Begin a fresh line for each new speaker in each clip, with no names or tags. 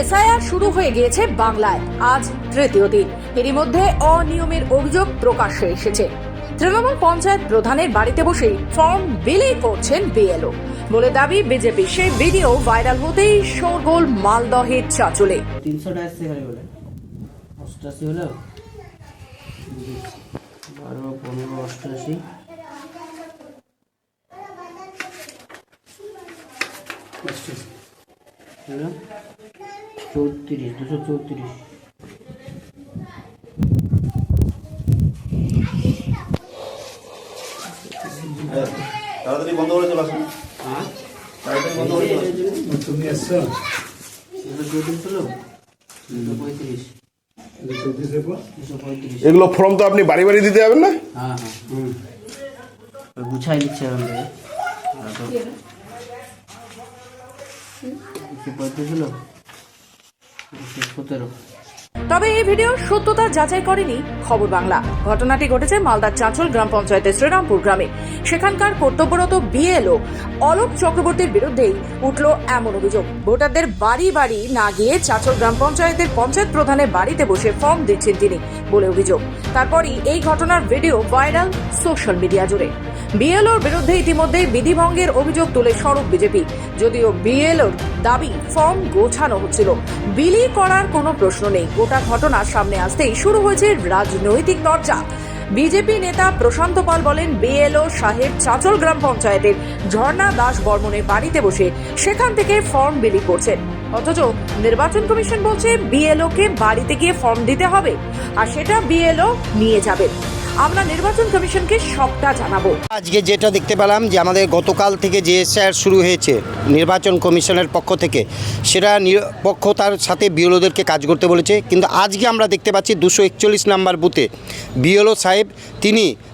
SIR শুরু হয়ে গিয়েছে বাংলায়। আজ তৃতীয় দিন। এরই মধ্যে অনিয়মের অভিযোগ প্রকাশ্যে এসেছে। তৃণমূল পঞ্চায়েত প্রধানের বাড়িতে বসে ফর্ম বিলি করছেন বিএলও। বলে দাবি, বিজেপি সেই ভিডিও ভাইরাল হতেই শোরগোল মালদহের চাচলে।
অষ্টআশি হলো চৌত্রিশ দুশো চৌত্রিশ।
তাড়াতাড়ি বন্ধ করে চলে আসুন।
হ্যাঁ?
তাড়াতাড়ি বন্ধ করে চলে
তুমি এসছো?
দুশো চৌত্রিশ পঁয়ত্রিশ। দুশো পঁয়ত্রিশ।
এগুলো ফর্ম তো আপনি বাড়ি বাড়ি দিতে যাবেন না?
হ্যাঁ হ্যাঁ হুম। গুছাই দিচ্ছে
তবে এই ভিডিও সত্যতা যাচাই করেনি খবর বাংলা। ঘটনাটি ঘটেছে মালদার চাঁচল গ্রাম পঞ্চায়েতের শ্রীরামপুর গ্রামে। সেখানকার কর্তব্যরত বিএলও অলোক চক্রবর্তীর বিরুদ্ধেই উঠল এমন অভিযোগ। ভোটারদের বাড়ি বাড়ি না গিয়ে চাঁচল গ্রাম পঞ্চায়েতের পঞ্চায়েত প্রধানের বাড়িতে বসে ফর্ম দিচ্ছেন তিনি বলে অভিযোগ। তারপরই এই ঘটনার ভিডিও ভাইরাল সোশ্যাল মিডিয়া জুড়ে। বিএলওর বিরুদ্ধে ইতিমধ্যেই বিধিভঙ্গের অভিযোগ তুলে সড়ক বিজেপি। যদিও বিএলওর দাবি ফর্ম গোছানো হচ্ছিল। বিলি করার কোনো প্রশ্ন নেই। গোটা ঘটনা সামনে আসতেই শুরু হয়েছে রাজনৈতিক চর্চা বিজেপি নেতা প্রশান্ত পাল বলেন, বিএলও সাহেব চাঁচল গ্রাম পঞ্চায়েতের ঝর্ণা দাস বর্মনের বাড়িতে বসে সেখান থেকে ফর্ম বিলি করছেন। অথচ নির্বাচন কমিশন বলছে বিএলও কে বাড়িতে গিয়ে ফর্ম দিতে হবে, আর সেটা বিএলও নিয়ে যাবে। আমরা নির্বাচন কমিশনকে সবটা জানাব।
আজকে যেটা দেখতে পেলাম যে আমাদের গতকাল থেকে যে এসআর শুরু হয়েছে নির্বাচন কমিশনের পক্ষ থেকে, সেটা নিরপেক্ষতার সাথে বিএলওদেরকে কাজ করতে বলেছে। কিন্তু আজকে আমরা দেখতে পাচ্ছি দুশো একচল্লিশ নাম্বার বুথে বিএলও সাহেব, তিনি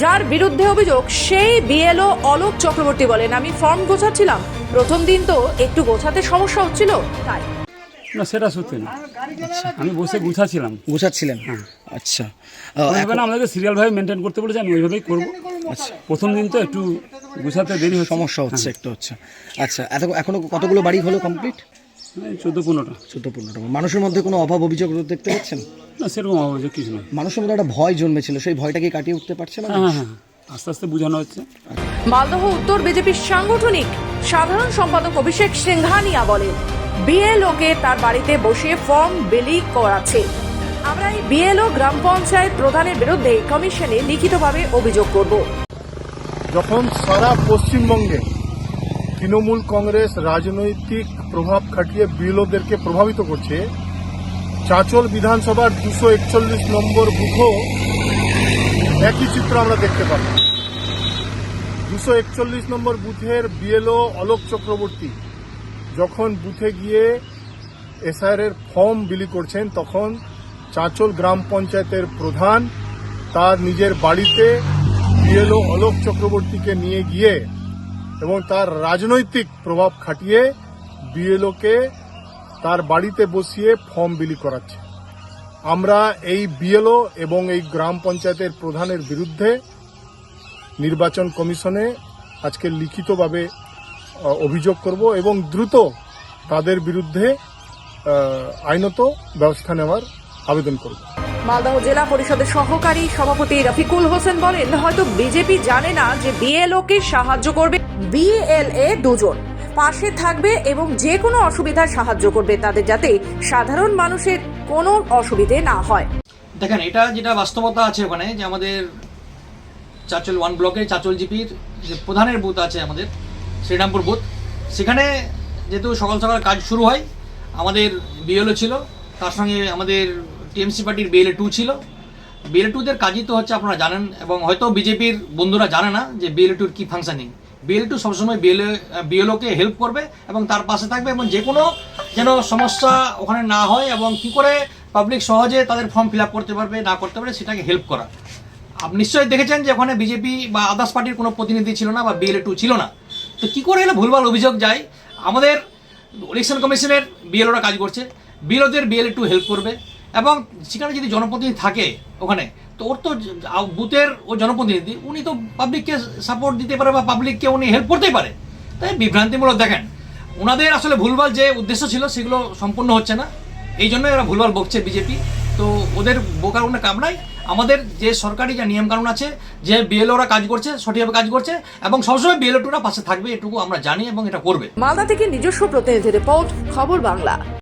যার বিরুদ্ধে অভিযোগ সেই বিএলও অলোক চক্রবর্তী বলেন আমি ফর্ম গোছাচ্ছিলাম। প্রথম দিন তো একটু গোছাতে সমস্যা হচ্ছিল তাই।
না সেটা সত্যি না। আমি বসে গুছাচ্ছিলাম।
গুছাচ্ছিলেন? আচ্ছা। আহ,
ওইভাবে আমাদেরকে সিরিয়ালভাবে মেনটেন করতে বলেছে আমি ওইভাবেই করব। আচ্ছা। প্রথম দিন তো একটু গুছাতে দেরি
সমস্যা হচ্ছে একটু হচ্ছে। আচ্ছা এত এখনও কতগুলো বাড়ি হলো কমপ্লিট
চোদ্দ পনেরোটা।
চোদ্দ পনেরোটা। মানুষের মধ্যে কোনো অভাব অভিযোগ দেখতে পাচ্ছেন?
না সেরকম অভিযোগ কিছু নয়
মানুষের মধ্যে একটা ভয় জন্মেছিল সেই ভয়টা কি কাটিয়ে উঠতে পারছে না
হ্যাঁ হ্যাঁ হ্যাঁ। আস্তে আস্তে বোঝানো হচ্ছে।
মালদহ উত্তর বিজেপির সাংগঠনিক সাধারণ সম্পাদক অভিষেক সিংহানিয়া বলেন বিএলও কে তার বাড়িতে বসে ফর্ম বিলি করাচ্ছে। আমরা এই বিএলও গ্রাম পঞ্চায়েত প্রধানের বিরুদ্ধে কমিশনে লিখিতভাবে অভিযোগ করব।
যখন সারা পশ্চিমবঙ্গে তৃণমূল কংগ্রেস রাজনৈতিক প্রভাব খাটিয়ে বিএলওদেরকে প্রভাবিত করছে চাঁচল বিধানসভার দুশো একচল্লিশ নম্বর বুথও একই চিত্র আমরা দেখতে পাব। দুশো একচল্লিশ নম্বর বুথের বিএলও অলোক চক্রবর্তী যখন বুথে গিয়ে এসআইআর এর ফর্ম বিলি করছেন, তখন চাঁচল গ্রাম পঞ্চায়েতের প্রধান তার নিজের বাড়িতে বিএলও অলোক চক্রবর্তীকে নিয়ে গিয়ে এবং তার রাজনৈতিক প্রভাব খাটিয়ে বিএলওকে তার বাড়িতে বসিয়ে ফর্ম বিলি করাচ্ছে। আমরা এই বিএলও এবং এই গ্রাম পঞ্চায়েতের প্রধানের বিরুদ্ধে নির্বাচন কমিশনে আজকে লিখিতভাবে অভিযোগ করব এবং দ্রুত তাদের বিরুদ্ধে আইনত ব্যবস্থা নেওয়ার আবেদন করব।
মালদহ জেলা পরিষদের সহকারী সভাপতি রফিকুল হোসেন বলেন, হয়তো বিজেপি জানে না যে বিএলও কে সাহায্য করবে বিএলএ দুজন। পাশে থাকবে এবং যে কোনো অসুবিধায় সাহায্য করবে তাদের যাতে সাধারণ মানুষের কোনো অসুবিধে না হয়।
দেখেন, এটা যেটা বাস্তবতা আছে ওখানে, যে আমাদের চাচল ওয়ান ব্লকে চাচল জিপির যে প্রধানের বুথ আছে আমাদের, শ্রীরামপুর বুথ, সেখানে যেহেতু সকাল সকাল কাজ শুরু হয়, আমাদের বিএলও ছিল, তার সঙ্গে আমাদের টিএমসি পার্টির বিএলএ টু ছিল। বিএলএ টুদের কাজই তো হচ্ছে আপনারা জানেন, এবং হয়তো বিজেপির বন্ধুরা জানে না যে বিএলএ টুর কী ফাংশনিং বিএল টু সবসময় বিএলএ বিএলওকে হেল্প করবে এবং তার পাশে থাকবে এবং যে কোনো যেন সমস্যা ওখানে না হয় এবং কি করে পাবলিক সহজে তাদের ফর্ম ফিল করতে পারবে, না করতে পারে সেটাকে হেল্প করা। আপনি নিশ্চয়ই দেখেছেন যে ওখানে বিজেপি বা আদার্স পার্টির কোনো প্রতিনিধি ছিল না বা বিএলএ টু ছিল না। তো কী করে এলে ভুলভাল অভিযোগ যায়? আমাদের ইলেকশন কমিশনের বিএলওরা কাজ করছে। বিএলওদের বিএলএ টু হেল্প করবে এবং সেখানে যদি জনপ্রতিনিধি থাকে ওখানে তো ওর তো বুথের ও জনপ্রতিনিধি, উনি তো পাবলিককে সাপোর্ট দিতে পারে বা পাবলিককে উনি হেল্প করতেই পারে। তাই বিভ্রান্তিমূলক দেখেন। ওনাদের আসলে ভুলভাল যে উদ্দেশ্য ছিল, সেগুলো সম্পূর্ণ হচ্ছে না। এই জন্য এরা ভুলভাল বকছে বিজেপি তো ওদের বোকার কোনো কাম নাই। আমাদের যে সরকারি যে নিয়মকানুন আছে, যে বিএলওরা কাজ করছে, সঠিকভাবে কাজ করছে, এবং সবসময় বিএলও টুরা পাশে থাকবে, এটুকু আমরা জানি এবং এটা করবে।
মালদা থেকে নিজস্ব প্রতিনিধি রিপোর্ট, খবর বাংলা।